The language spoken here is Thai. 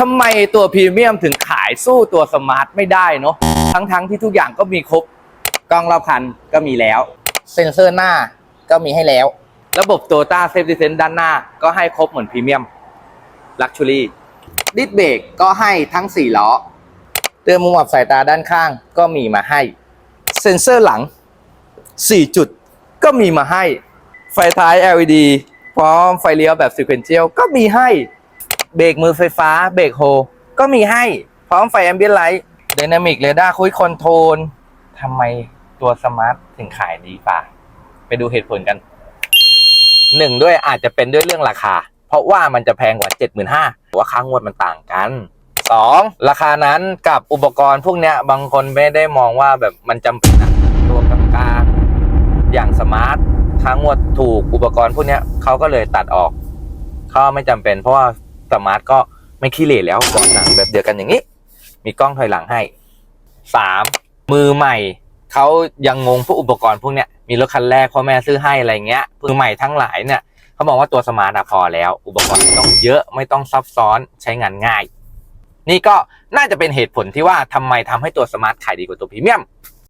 ทำไมตัวพรีเมียมถึงขายสู้ตัวสมาร์ทไม่ได้เนาะทั้งๆที่ทุกอย่างก็มีครบกล้องรอบคันก็มีแล้ว เซ็นเซอร์หน้าก็มีให้แล้ว ระบบโตต้าเซฟตี้เซนด้านหน้าก็ให้ครบเหมือนพรีเมียมลักชูรี่ดิสเบรกก็ให้ทั้ง 4 ล้อ เตือนมุมอับสายตาด้านข้างก็มีมาให้ เซ็นเซอร์หลัง 4 จุดก็มีมาให้ ไฟท้าย LED พร้อมไฟเลี้ยวแบบ sequential ก็มีให้ เบรกมือไฟฟ้า เบรกโฮ ก็มีให้พร้อมไฟ ambient light dynamic radar cruise control ทำไมตัวสมาร์ทถึงขายดีป่ะ ไปดูเหตุผลกันหนึ่งด้วยอาจจะเป็นด้วยเรื่องราคา เพราะว่ามันจะแพงกว่า 75,000ว่าค่างวดมันต่างกันสองราคานั้นกับอุปกรณ์พวกเนี้ยบางคนไม่ได้มองว่าแบบมันจำเป็นตัวกลางๆอย่างสมาร์ทค่างวดถูกอุปกรณ์พวกเนี้ยเขาก็เลยตัดออกเขาไม่จำเป็นเพราะว่า สมาร์ทก็ไม่ขี้เหร่แล้วเบาะหนังแบบเดียวกันอย่างนี้ มีกล้องถอยหลังให้สามมือใหม่เขายังงงพวกอุปกรณ์พวกเนี้ยมีรถคันแรกพ่อแม่ซื้อให้อะไรเงี้ยมือใหม่ทั้งหลายเนี่ยเขาบอกว่าตัวสมาร์ทพอแล้ว อุปกรณ์ไม่ต้องเยอะไม่ต้องซับซ้อนใช้งานง่าย นี่ก็น่าจะเป็นเหตุผลที่ว่าทำไมทำให้ตัวสมาร์ทขายดีกว่าตัวพรีเมียม